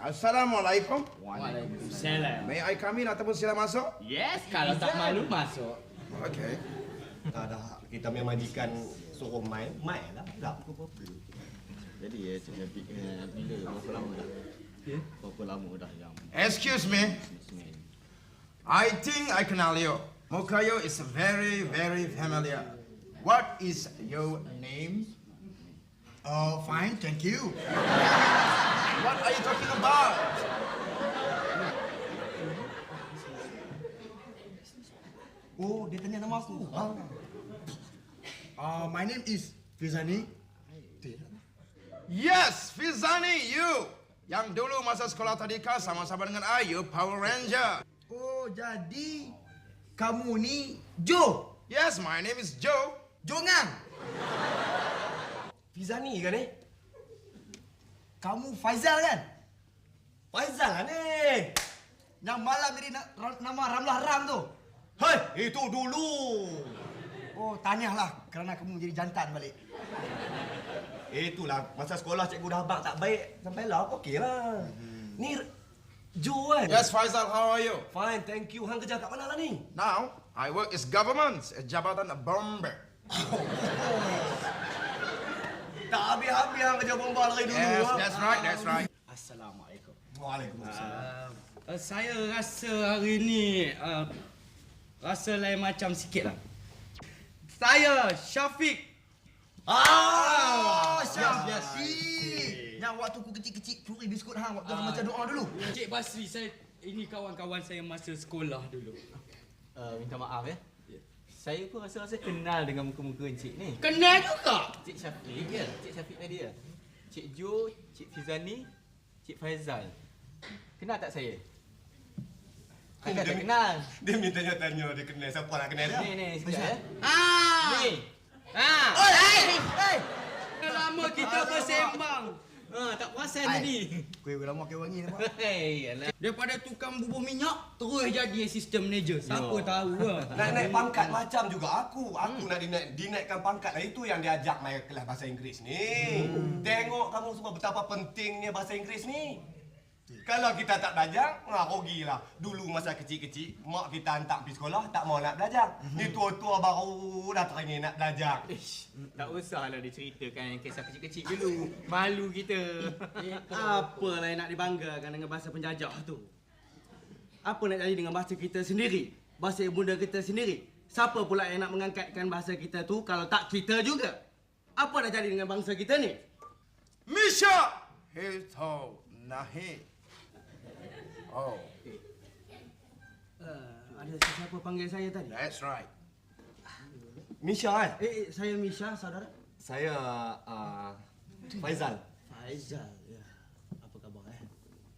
Assalamualaikum. Waalaikumsalam. May I come in ataupun sila masuk? Yes, kalau tak malu masuk. Okay. Tak dah. Kita punya majikan suruh main, main lah. Tak apa-apa. Jadi ya Cik Syafiq eh, bila berapa lama dah? Berapa lama dah yang Excuse me. I think I kenal you. Muka you is very, very familiar. What is your name? Oh, fine, thank you. what are you talking about? Oh, dia tanya nama aku. Ha. Uh, my name is Fizani. Yes, Fizani, you. Yang dulu masa sekolah tadika sama-sama dengan I, you Power Ranger. Oh, jadi kamu ni Jo. Yes, my name is Joe. Jongang. Fizani kan ni? Kamu Faizal kan? Faizal lah ni. Yang malam jadi na- nama Ramlah Ram tu. Hei, itu dulu. Oh, tahniahlah kerana kamu jadi jantan balik. Eh, itulah masa sekolah cikgu dah abang tak baik sampai lah okey lah. Ni Jo kan? Yes, Faisal, how are you? Fine, thank you. Hang kerja kat mana lah ni? Now, I work as government, a jabatan Bombay. Tak habis-habis hang kerja bomba lagi dulu. Yes, ah. that's right, that's right. Assalamualaikum. Waalaikumsalam. Uh, saya rasa hari ni uh, rasa lain macam sikit lah. Saya Syafiq. Ah, Yes, yes. Yang waktu aku kecil-kecil curi biskut hang waktu hang baca doa dulu. Cik Basri, saya ini kawan-kawan saya masa sekolah dulu. Uh, minta maaf ya. Saya pun rasa-rasa kenal dengan muka-muka Encik ni. Kenal juga. Cik Syafiq ya, Cik Syafiq tadi ya. Cik Jo, Cik Fizani, Cik Faizal. Kenal tak saya? Takkan tak kenal. Dia minta tanya dia kenal siapa nak kenal dia. Ni ni sekejap ya. Ah. Ni. Ah. Oi, hey, hey. Lama kita bersembang. Ah, tak perasan tadi. Kuih lama ke wangi nampak. Hei, alah. Daripada tukang bubur minyak terus jadi assistant manager. Siapa Yo. tahu lah. Nak naik pangkat macam juga aku. Aku nak dinaik, dinaikkan pangkat lah. Itu yang diajak main kelas bahasa Inggeris ni. Tengok kamu semua betapa pentingnya bahasa Inggeris ni. Kalau kita tak belajar, nah rugilah. Dulu masa kecil-kecil, mak kita hantar pergi sekolah, tak mau nak belajar. Ni tua-tua baru dah teringin nak belajar. Ish, tak usahlah diceritakan yang kisah kecil-kecil dulu. Malu kita. Eh, apa lah yang nak dibanggakan dengan bahasa penjajah tu? Apa nak jadi dengan bahasa kita sendiri? Bahasa ibunda kita sendiri? Siapa pula yang nak mengangkatkan bahasa kita tu kalau tak kita juga? Apa nak jadi dengan bangsa kita ni? Misha! Hito nahi. Oh, Uh, ada sesiapa panggil saya tadi? that's right. Misha kan? Eh, eh saya Misha, saudara. Saya uh, Faizal. Faizal, ya. Apa khabar eh?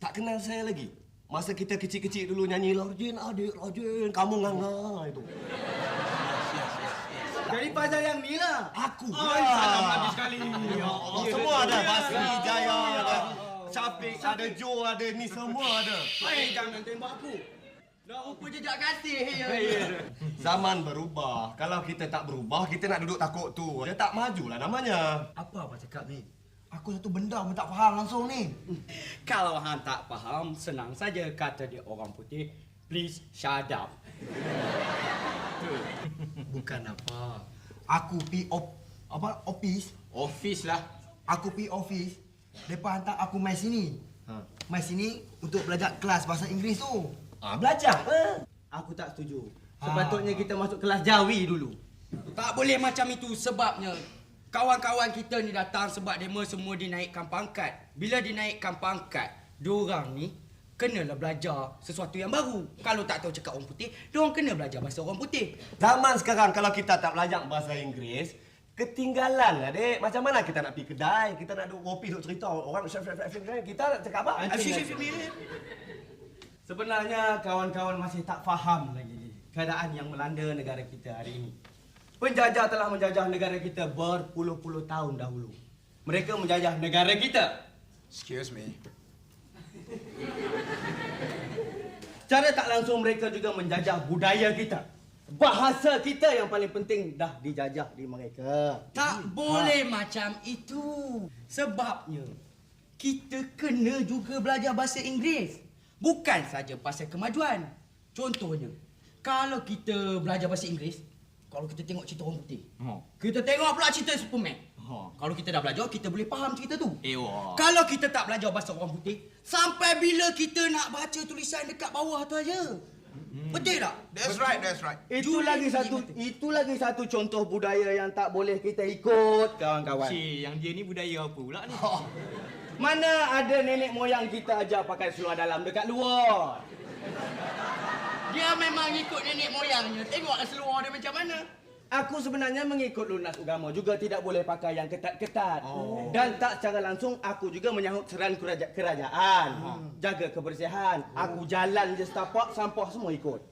Tak kenal saya lagi. Masa kita kecil-kecil dulu nyanyi Rajin adik Rajin kamu nganga itu. Jadi Faizal yang ni lah. Aku. Oh, salam lagi sekali. Ya Allah, semua ada. Basri, Jaya, ada. Syafiq, ada Jo, ada ni semua ada. Eh, jangan tembak aku. Dah rupa jejak kasih. Ya. Zaman berubah. Kalau kita tak berubah, kita nak duduk takut tu. Dia tak majulah namanya. Apa abang cakap ni? Aku satu benda pun tak faham langsung ni. Kalau hang tak faham, senang saja kata dia orang putih. Please shut up. Bukan apa. Aku pi op apa office. Office lah. Aku pi office. Depa hantar aku mai sini. Ha. Mai sini untuk belajar kelas bahasa Inggeris tu. Ah, belajar. Eh. Aku tak setuju. Sepatutnya kita masuk kelas Jawi dulu. Tak boleh macam itu sebabnya kawan-kawan kita ni datang sebab demo semua dinaikkan pangkat. Bila dinaikkan pangkat, diorang ni kenalah belajar sesuatu yang baru. Kalau tak tahu cakap orang putih, diorang kena belajar bahasa orang putih. Zaman sekarang kalau kita tak belajar bahasa Inggeris, ketinggalan lah dek. Macam mana kita nak pergi kedai, kita nak duduk kopi duduk cerita orang chef chef chef kita nak cakap apa? Sebenarnya kawan-kawan masih tak faham lagi keadaan yang melanda negara kita hari ini. Penjajah telah menjajah negara kita berpuluh-puluh tahun dahulu. Mereka menjajah negara kita. Excuse me. Secara tak langsung mereka juga menjajah budaya kita. Bahasa kita yang paling penting dah dijajah di mereka. Tak boleh macam itu. Sebabnya kita kena juga belajar bahasa Inggeris. Bukan saja pasal kemajuan. Contohnya, kalau kita belajar bahasa Inggeris, kalau kita tengok cerita orang putih, Ha. kita tengok pula cerita Superman. Ha. Kalau kita dah belajar, kita boleh faham cerita tu. Ewa. Kalau kita tak belajar bahasa orang putih, sampai bila kita nak baca tulisan dekat bawah tu aja. Betul tak? That's right, that's right. Itu Juli lagi satu itu lagi satu contoh budaya yang tak boleh kita ikut kawan-kawan. Cik, yang dia ni budaya apa pula ni? Mana ada nenek moyang kita ajar pakai seluar dalam dekat luar. Dia memang ikut nenek moyangnya. Tengoklah seluar dia macam mana. Aku sebenarnya mengikut lunas agama juga tidak boleh pakai yang ketat-ketat. Dan tak secara langsung aku juga menyahut seran keraja- kerajaan. Jaga kebersihan. Aku jalan je setapak sampah semua ikut.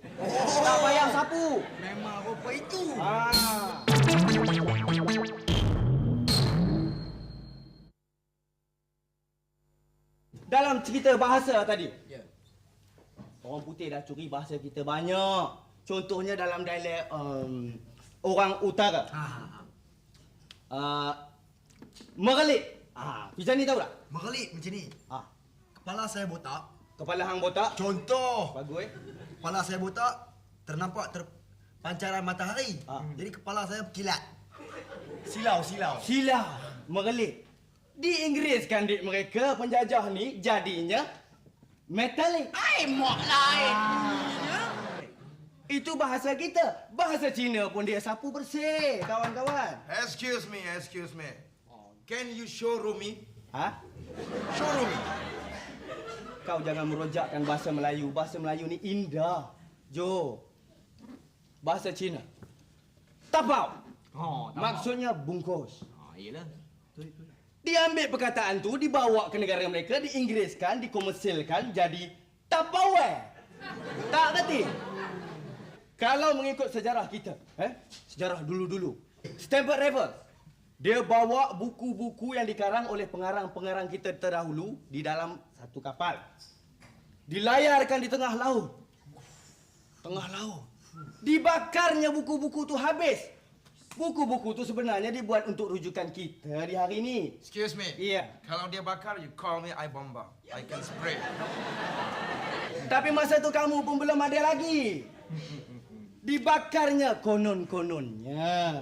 Tak payah sapu. Memang rupa itu. Ah. Dalam cerita bahasa tadi, Ya. orang putih dah curi bahasa kita banyak. Contohnya dalam dialek um, orang utara. Ha. Uh, Merelik. Ah, Fizani tahu tak? Merelik macam ni. Ah, Kepala saya botak. kepala hang botak. Contoh. Bagus eh. Kepala saya botak. Ternampak terpancaran matahari. Ah. Jadi kepala saya kilat. Silau, silau. Sila merelik. Diinggriskan dik mereka penjajah ni jadinya metalik. Ai, mak lain. Itu bahasa kita. Bahasa Cina pun dia sapu bersih, kawan-kawan. Excuse me, excuse me. Can you show Rumi? Ha? Show Rumi. Kau jangan merojakkan bahasa Melayu. Bahasa Melayu ni indah. Jo. Bahasa Cina. Tapau. Ha, tak Maksudnya bungkus. Ha, iyalah. Betul, betul. Diambil perkataan tu, dibawa ke negara mereka, diinggriskan, dikomersilkan jadi Tupperware. Tak ngerti? Kalau mengikut sejarah kita, eh? sejarah dulu-dulu, Stanford Raffles, dia bawa buku-buku yang dikarang oleh pengarang-pengarang kita terdahulu di dalam satu kapal. Dilayarkan di tengah laut. Tengah laut. Dibakarnya buku-buku tu habis. Buku-buku tu sebenarnya dibuat untuk rujukan kita di hari ini. Excuse me. Iya. Kalau dia bakar, you call me I bomba. I can spray. Tapi masa tu kamu pun belum ada lagi. Dibakarnya konon-kononnya.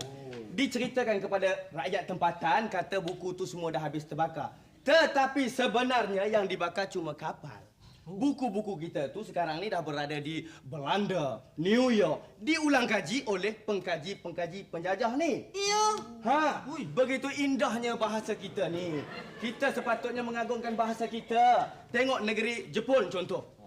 Diceritakan kepada rakyat tempatan kata buku tu semua dah habis terbakar. Tetapi sebenarnya yang dibakar cuma kapal. Buku-buku kita tu sekarang ni dah berada di Belanda, New York, diulang kaji oleh pengkaji-pengkaji penjajah ni. Ya. Ha, begitu indahnya bahasa kita ni. Kita sepatutnya mengagungkan bahasa kita. Tengok negeri Jepun contoh.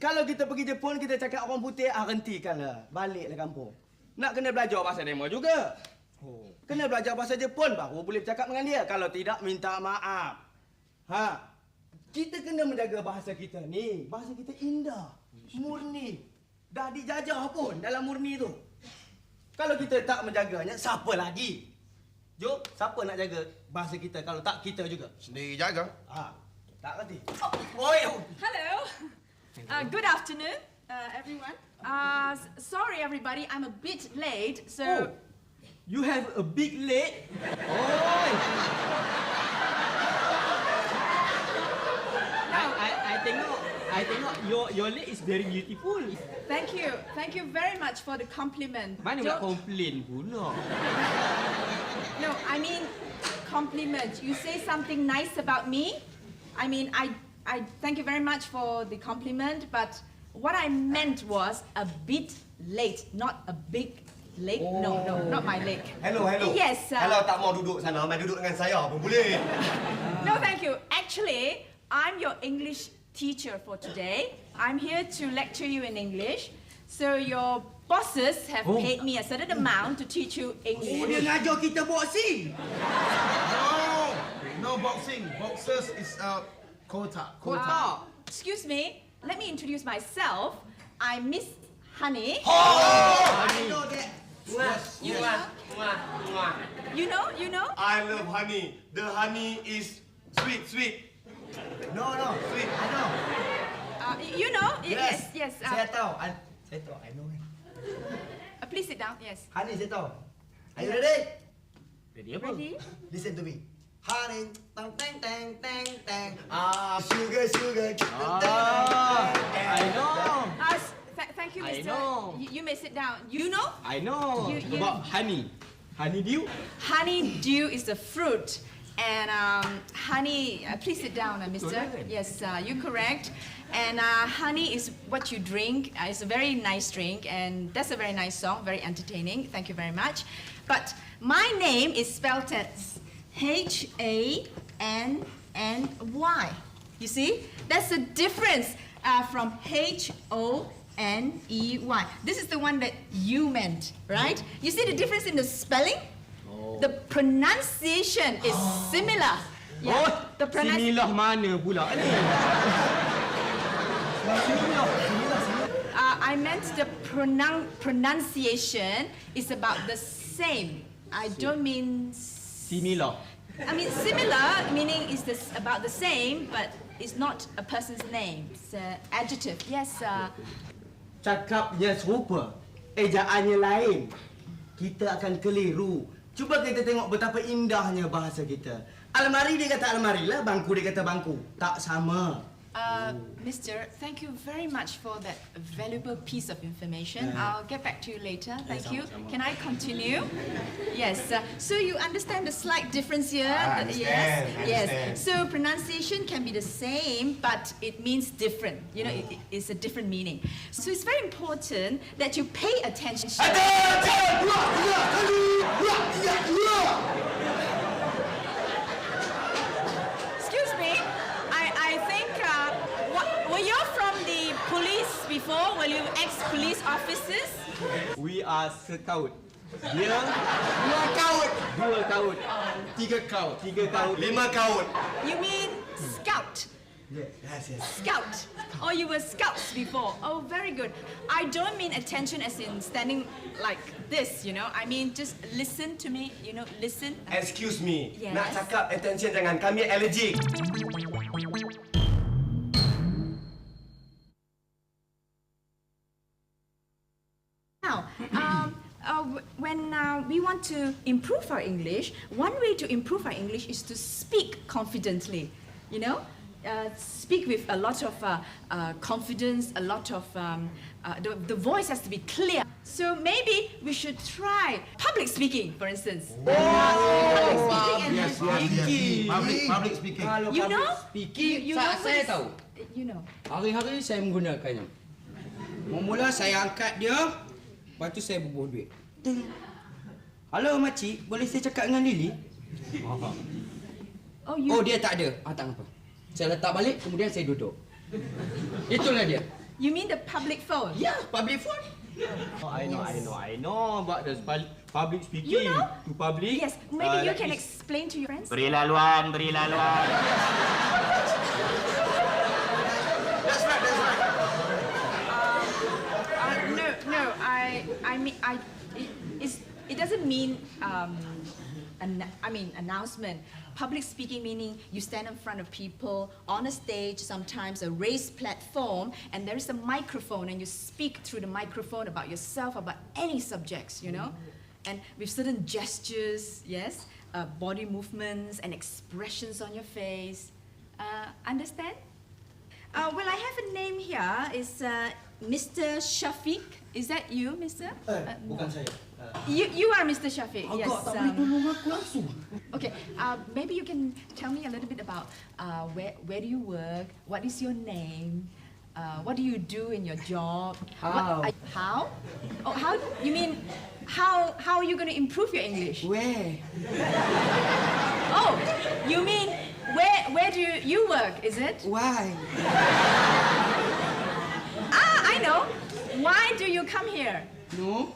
Oh. Kalau kita pergi Jepun, kita cakap orang putih, ah hentikanlah. Baliklah kampung. Nak kena belajar bahasa demo juga. Oh. Kena belajar bahasa Jepun baru boleh bercakap dengan dia. Kalau tidak, minta maaf. Ha. Kita kena menjaga bahasa kita ni. Bahasa kita indah. Murni. Dah dijajah pun dalam murni tu. Kalau kita tak menjaganya, siapa lagi? Jo, siapa nak jaga bahasa kita kalau tak kita juga? Sendiri jaga. Ha. Tak kerti. Oi. Hello. Uh, good afternoon, uh, everyone. Uh, sorry, everybody, I'm a bit late, so. Oh. You have a big late? Oh. I, I, I tengok, I tengok your your leg is very beautiful. Thank you. Thank you very much for the compliment. Mana pula Don't- komplain pula? No, I mean compliment. You say something nice about me. I mean, I, I thank you very much for the compliment, but what I meant was a bit late, not a big leg. No, no, not my leg. Hello, hello. Yes, uh, Kalau tak mau duduk sana, main duduk dengan saya pun boleh. No, thank you. Actually, I'm your English teacher for today. I'm here to lecture you in English. So your bosses have paid me a certain amount to teach you English. Oh, dia English. ngajar kita boxing. No, no boxing. Boxers is uh, quota. Uh, excuse me. Let me introduce myself. I'm Miss Honey. Oh, I know that. You know? You know? You know? I love honey. The honey is sweet, sweet. No, no. Sweet. I know. Uh, you know? Y- Yes, yes. uh, Saya tahu. I, saya tahu. I know. down. Yes. Honey, saya tahu. Are you ready? Ready apa? Ready? Listen to me. Honey, tang tang tang tang tang. Ah, sugar, sugar. Ah, I know. Uh, th- thank you, I Mister. know. You, you may sit down. You know, I know. You- you- About honey. Honeydew. honeydew is the fruit, and um, honey. Uh, please sit down, uh, Mister. Yes, uh, you're correct. And uh, honey is what you drink. Uh, it's a very nice drink, and that's a very nice song, very entertaining. Thank you very much. But my name is spelled as H A N N Y. You see, that's the difference uh, from H O N E Y. This is the one that you meant, right? You see the difference in the spelling? Oh. The pronunciation is similar. Yeah, Oh, the pronunci- similah mana pula ni? Uh, I meant the pronoun- pronunciation is about the same. I don't mean. Similar. I mean similar, meaning is this about the same, but it's not a person's name. It's an adjective. Yes. Uh, Cakapnya serupa, ejaannya lain. Kita akan keliru. Cuba kita tengok betapa indahnya bahasa kita. Almari dia kata almari lah, bangku dia kata bangku. Tak sama. Uh, Mister, thank you very much for that valuable piece of information. I'll get back to you later. Thank you. Can I continue? Yes. Uh, so you understand the slight difference here? I understand, I yes. understand. Yes. So pronunciation can be the same, but it means different. You know, it- it's a different meaning. So it's very important that you pay attention. Excuse me. I, I think. Uh, what, were you from the police before? Were you ex-police officers? We are a scout. Dia Dua kaut. dua kaut. Tiga kaut. Tiga kaut. Lima kaut. You mean scout? Yes, yes. Scout. Oh, you were scouts before. Oh, very good. I don't mean attention as in standing like this, you know. I mean just listen to me, you know, listen. Excuse me. Yes. Nak cakap attention jangan. Kami allergic. When uh, we want to improve our English, one way to improve our English is to speak confidently. You know, uh, speak with a lot of uh, uh, confidence, a lot of um, uh, the, the voice has to be clear. So maybe we should try public speaking, for instance. public speaking and Yes, yes, yes. Public, public speaking. Kalau You know? speaking, You- you sa- know saya tahu. You know. Hari-hari saya menggunakannya. Mula saya angkat dia, lepas tu saya bubuh duit. Ting. Halo makcik, boleh saya cakap dengan Lily? Oh, you. Oh dia tak ada. Ah tak apa. Saya letak balik, kemudian saya duduk. Itulah dia. You mean the public phone? Ya, public phone. Oh, I know, I know, I know about the public speaking You know? to public. Yes. Maybe uh, you can this. explain to your friends. Beri laluan, beri laluan. That's right, that's right. Uh, no, no. I, I mean, I. It, doesn't mean. Um, an, I mean, announcement. Public speaking meaning you stand in front of people on a stage, sometimes a raised platform, and there is a microphone, and you speak through the microphone about yourself, about any subjects, you know, and with certain gestures, yes, uh, body movements and expressions on your face. Uh, understand? Uh, well, I have a name here. It's uh, Mr. Shafiq. Is that you, Mr.? Eh, Uh, bukan saya. Uh, You, you are Mr. Shafiq. agak yes. tak boleh um, tolong aku langsung. okay. Uh, maybe you can tell me a little bit about uh, where where do you work? What is your name? Uh, what do you do in your job? How? What, I- how? Oh, how? You mean how? How are you going to improve your English? Where? Oh, you mean where? Where do you, you work? Is it? Why? Ah, I know. Why do you come here? No?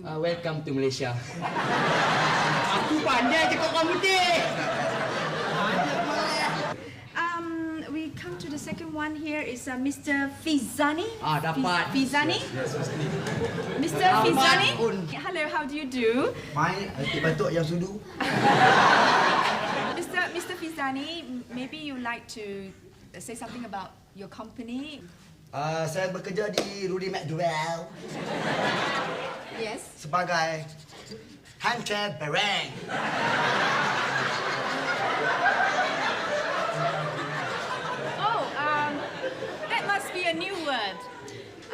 Uh, welcome to Malaysia. Aku pandai cakap komputer. Um, we come to the second one here is uh, Mr. Fizani. Ah, dapat. Fiz- Fizani? Mr. Fizani? Hello, how do you do? Main atik batuk yang sudu. Mr. Fizani, maybe you like to say something about your company. Uh, saya bekerja di Rudy McDowell Yes. sebagai hancer barang. Oh, um, that must be a new word.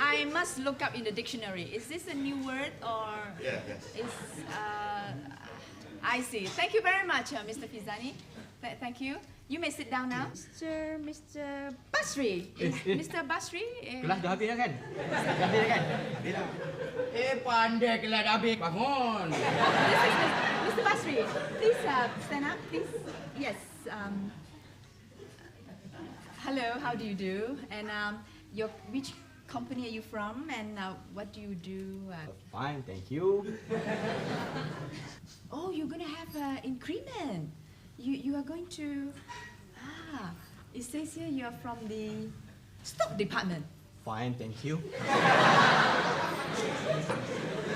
I must look up in the dictionary. Is this a new word or? Yeah, yes. Is uh, I see. Thank you very much, uh, Mr. Fizani. Th- thank you. You may sit down now. Mr. Mr. Basri. Eh, eh. Mr. Basri. eh, Kelas dah habis dah kan? Dah habis dah kan? Eh pandai kelas dah habis. Bangun. Mr. Basri. Please uh, stand up, please. Yes. Um, hello. How do you do? And um, your which company are you from? And uh, what do you do? Uh, Fine, thank you. oh, you're gonna have an increment. You you are going to. Ah, it says here you are from the stock department. Fine, thank you.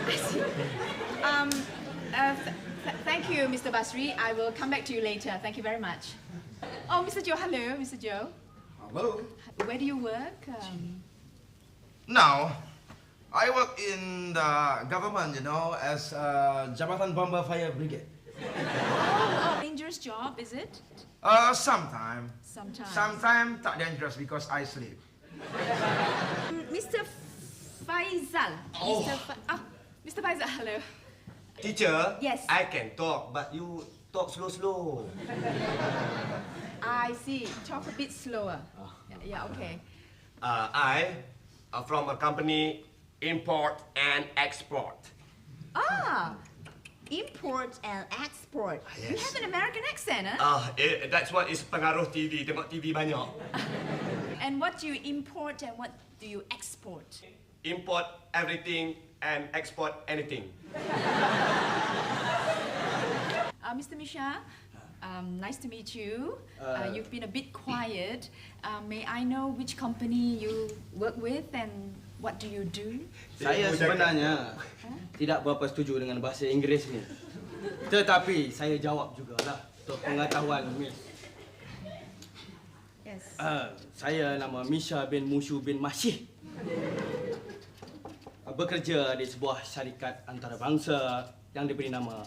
I see. Um, uh, th- th- thank you, Mr. Basri. I will come back to you later. Thank you very much. Oh, Mr. Joe. Hello, Mr. Joe. Hello. Where do you work? Um, Now, I work in the government, you know, as uh, Jabatan Bomber Fire Brigade. oh, dangerous job, is it? Uh, sometime. Sometimes. Sometime tak dangerous because I sleep. Mr. Faisal. Oh. Mr. Fa- ah, Mr. Faisal, hello. Teacher, Yes. I can talk, but you talk slow-slow. I see. Talk a bit slower. Yeah, yeah, okay. Uh, I are from a company import and export. Ah, import and export. You Yes. have an American accent, huh? Ah, eh, that's what is pengaruh TV. Tengok TV banyak. And what do you import and what do you export? Import everything and export anything. Uh, Mr. Misha, um, nice to meet you. Uh, you've been a bit quiet. Uh, may I know which company you work with and what do you do? Saya sebenarnya tidak berapa setuju dengan bahasa Inggeris ni. Tetapi saya jawab jugalah untuk pengetahuan Miss. Yes. Uh, saya nama Misha bin Mushu bin Masih. Bekerja di sebuah syarikat antarabangsa yang diberi nama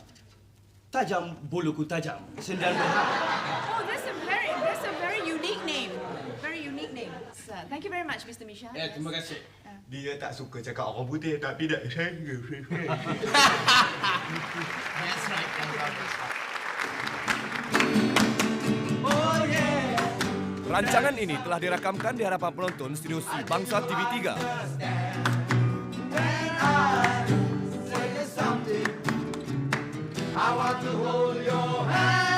Tajam Buluku Tajam. 9 Oh, that's a very that's a very unique name. Very unique name. So, thank you very much, Mr. Misha. Ya, terima kasih. Dia tak suka cakap orang putih tapi dah That's right. Rancangan ini telah dirakamkan di hadapan penonton Studio C Bangsa TV3. I want to hold your hand.